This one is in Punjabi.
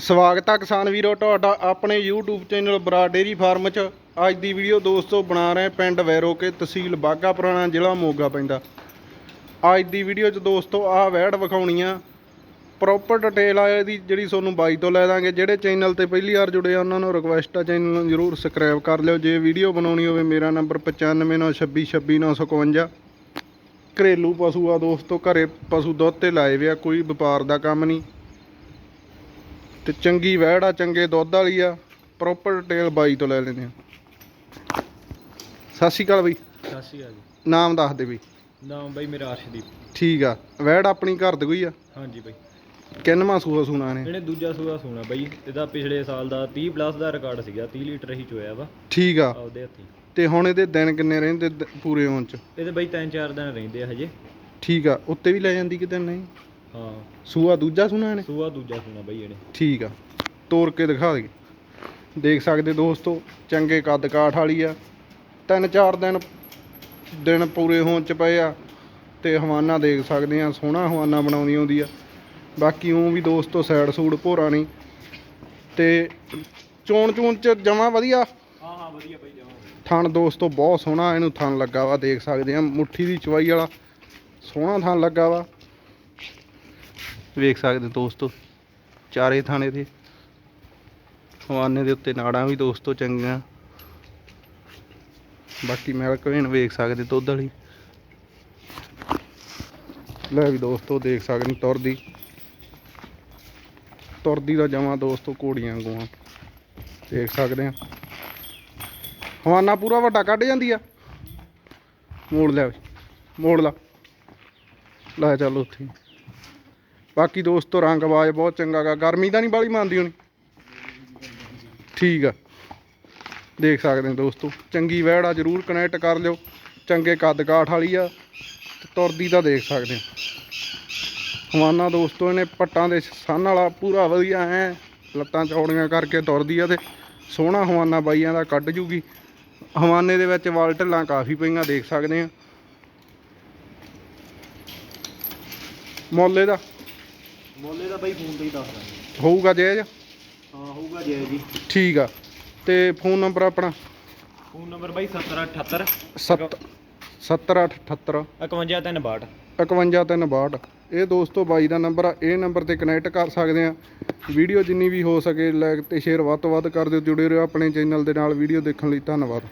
ਸਵਾਗਤ ਆ ਕਿਸਾਨ ਵੀਰੋ, ਤੁਹਾਡਾ ਆਪਣੇ YouTube channel Bara dairy farm 'ਚ। ਅੱਜ ਦੀ ਵੀਡੀਓ ਦੋਸਤੋ ਬਣਾ ਰਹੇ ਹਾਂ ਪਿੰਡ ਵੈਰੋਕੇ ਤਹਿਸੀਲ ਬਾਗਾ ਪੁਰਾਣਾ ਜ਼ਿਲ੍ਹਾ ਮੋਗਾ ਪੈਂਦਾ। ਅੱਜ ਦੀ ਵੀਡੀਓ 'ਚ ਦੋਸਤੋ ਆਹ ਵੈੜ ਵਿਖਾਉਣੀ ਆ। ਪ੍ਰੋਪਰ ਡਿਟੇਲ ਆ ਇਹਦੀ, ਜਿਹੜੀ ਤੁਹਾਨੂੰ ਬਾਈ ਤੋਂ ਲੈ ਦਾਂਗੇ। ਜਿਹੜੇ ਚੈਨਲ ਤੇ ਪਹਿਲੀ ਵਾਰ ਜੁੜੇ ਆ, ਉਹਨਾਂ ਨੂੰ ਰਿਕੁਐਸਟ ਆ ਚੈਨਲ ਨੂੰ ਜਰੂਰ ਸਬਸਕ੍ਰਾਈਬ ਕਰ ਲਿਓ। ਜੇ ਵੀਡੀਓ ਬਣਾਉਣੀ ਹੋਵੇ, ਮੇਰਾ ਨੰਬਰ 9596262951 ਘਰੇਲੂ ਪਸ਼ੂ ਆ ਦੋਸਤੋ, ਘਰੇ ਪਸ਼ੂ ਦੁੱਧ ਤੇ ਲਾਏ ਵੇ ਆ, ਕੋਈ ਵਪਾਰ ਦਾ ਕੰਮ ਨਹੀਂ। ਤੇ ਚੰਗੀ ਵਹਿੜ ਆ ਚੰਗੇ ਦੁੱਧ ਵਾਲੀ ਆ ਪ੍ਰੋਪਰ ਡਿਟੇਲ ਬਾਈ ਤੋਂ ਲੈ ਲੈਂਦੇ ਆ। ਸਤਿ ਸ਼੍ਰੀ ਅਕਾਲ ਬਈ। ਸਤਿ ਸ਼੍ਰੀ ਅਕਾਲ ਜੀ। ਨਾਮ ਦੱਸ ਦੇ ਬਈ। ਨਾਮ ਬਾਈ ਮੇਰਾ ਅਰਸ਼ਦੀਪ। ਠੀਕ ਆ ਵਹਿੜ ਆਪਣੀ ਘਰ ਦੀ ਕੋਈ ਆ? ਹਾਂਜੀ ਬਾਈ। ਕਿੰਨਵਾਂ ਸੂਆ ਸੁਣਾ ਨੇ ਇਹਨੇ ਦੂਜਾ ਸੂਆ ਸੋਣਾ ਬਾਈ। ਇਹਦਾ ਪਿਛਲੇ ਸਾਲ ਦਾ 30 ਪਲੱਸ ਦਾ ਰਿਕਾਰਡ ਸੀਗਾ 30 ਲੀਟਰ ਹੀ ਚੋਇਆ ਵਾ। ਠੀਕ ਆ। ਆਪਦੇ ਹੱਥੀ। ਤੇ ਹੁਣ ਇਹਦੇ ਦਿਨ ਕਿੰਨੇ ਰਹਿੰਦੇ ਦ- ਪੂਰੇ ਹੋਣ ਚ? ਇਹਦੇ ਬਾਈ ਤਿੰਨ ਚਾਰ ਦਿਨ ਰਹਿੰਦੇ ਆ ਹਜੇ। ਠੀਕ ਆ ਉੱਤੇ ਵੀ ਲੈ ਜਾਂਦੀ ਕਿਤੇ ਨਹੀਂ? ਹਾਂ। ਸੂਆ ਦੂਜਾ ਸੁਣਾ ਨੇ ਸੂਆ ਦੂਜਾ ਸੋਣਾ ਬਾਈ ਇਹਨੇ। ਠੀਕ ਆ ਤੋੜ ਕੇ ਦਿਖਾ ਦੇ। ਦੇਖ ਸਕਦੇ ਦੋਸਤੋ ਚੰਗੇ ਕੱਦ ਕਾਠ ਵਾਲੀ ਆ। ਤਿੰਨ ਚਾਰ ਦਿਨ ਦਿਨ ਪੂਰੇ ਹੋਣ ਚ ਪਏ ਆ ਤੇ ਹਵਾਨਾ ਦੇਖ ਸਕਦੇ ਆ ਸੋਹਣਾ ਹਵਾਨਾ ਬਣਾਉਂਦੀ ਆਉਂਦੀ ਆ। ਬਾਕੀ ਉਹ ਵੀ ਦੋਸਤੋ ਸਾਈਡ ਸੂਡ ਭੋਰਾ ਨਹੀਂ। ਤੇ ਚੋਣ ਚੂਣ ਚ ਜਮਾ ਵਧੀਆ? ਹਾਂ ਹਾਂ ਵਧੀਆ ਬਾਈ ਜਾਵਾਂ ਥਣ ਦੋਸਤੋ ਬਹੁਤ ਸੋਹਣਾ ਇਹਨੂੰ ਥਣ ਲੱਗਾ ਵਾ ਦੇਖ ਸਕਦੇ ਆ। ਮੁੱਠੀ ਦੀ ਚਵਾਈ ਵਾਲਾ ਸੋਹਣਾ ਥਣ ਲੱਗਾ ਵਾ। ਵੇਖ ਸਕਦੇ ਦੋਸਤੋ ਚਾਰੇ ਥਾਣੇ ਦੇ ਹਵਾਨੇ ਦੇ ਉੱਤੇ ਨਾੜਾਂ ਵੀ ਦੋਸਤੋ ਚੰਗੀਆਂ। ਬਾਕੀ ਮਿਲਕ ਵੇਣ ਵੇਖ ਸਕਦੇ ਦੁੱਧ ਵਾਲੀ। ਲੈ ਵੀ ਦੋਸਤੋ ਦੇਖ ਸਕਦੇ ਤੁਰਦੀ। ਤੁਰਦੀ ਦਾ ਜਮਾ ਦੋਸਤੋ ਘੋੜੀਆਂ ਵਾਂਗੂ ਦੇਖ ਸਕਦੇ ਆ। ਹਵਾਨਾ ਪੂਰਾ ਵੱਡਾ ਕੱਢ ਜਾਂਦੀ ਆ। ਮੋੜ ਲੈ ਓਏ, ਮੋੜ ਲਾ। ਲੈ ਚੱਲ ਉੱਥੇ। ਬਾਕੀ ਦੋਸਤੋ, ਰੰਗ ਆਵਾਜ਼ ਬਹੁਤ ਚੰਗਾ ਗਾ। ਗਰਮੀ ਤਾਂ ਨਹੀਂ ਬਾਲੀ ਮੰਨਦੀ ਹੋਣੀ? ਠੀਕ ਆ। ਦੇਖ ਸਕਦੇ ਹੋ ਦੋਸਤੋ, ਚੰਗੀ ਵਹਿੜ ਆ ਜਰੂਰ ਕਨੈਕਟ ਕਰ ਲਿਓ। ਚੰਗੇ ਕੱਦ ਕਾਠ ਵਾਲੀ ਆ ਤੁਰਦੀ ਤਾਂ ਦੇਖ ਸਕਦੇ ਹੋ। ਹਵਾਨਾ ਦੋਸਤੋ, ਇਹਨੇ ਪੱਟਾਂ ਦੇ ਸੰਨ ਵਾਲਾ ਪੂਰਾ ਵਧੀਆ ਐ, ਲੱਤਾਂ ਚੌੜੀਆਂ ਕਰਕੇ ਤੁਰਦੀ ਆ ਤੇ ਸੋਹਣਾ ਹਵਾਨਾ ਬਾਈਆਂ ਦਾ ਕੱਢ ਜੂਗੀ। ਹਵਾਨੇ ਦੇ ਵਿੱਚ ਵਾਲ ਢੱਲਾਂ ਕਾਫੀ ਪਈਆਂ, ਦੇਖ ਸਕਦੇ ਆ ਮੁੱਲ ਇਹਦਾ ਮੋਲੇ ਦਾ ਬਾਈ ਫੋਨ ਤੇ ਹੀ ਦੱਸਦਾ। ਹੋਊਗਾ ਜਾਇਜ਼ ਹਾਂ ਹੋਊਗਾ ਜੈ ਜੀ। ਠੀਕ ਆ। ਤੇ ਫੋਨ ਨੰਬਰ ਆਪਣਾ? ਫੋਨ ਨੰਬਰ ਬਾਈ 7078 7 7878 51362 51362 ਇਹ ਦੋਸਤੋ ਬਾਈ ਦਾ ਨੰਬਰ ਆ। ਇਹ ਨੰਬਰ ਤੇ ਕਨੈਕਟ ਕਰ ਸਕਦੇ ਆ। ਵੀਡੀਓ ਜਿੰਨੀ ਵੀ ਹੋ ਸਕੇ ਲਾਈਕ ਤੇ ਸ਼ੇਅਰ ਵੱਧ ਤੋਂ ਵੱਧ ਕਰ ਦਿਓ। ਜੁੜੇ ਰਹੋ ਆਪਣੇ ਚੈਨਲ ਦੇ ਨਾਲ। ਵੀਡੀਓ ਦੇਖਣ ਲਈ ਧੰਨਵਾਦ।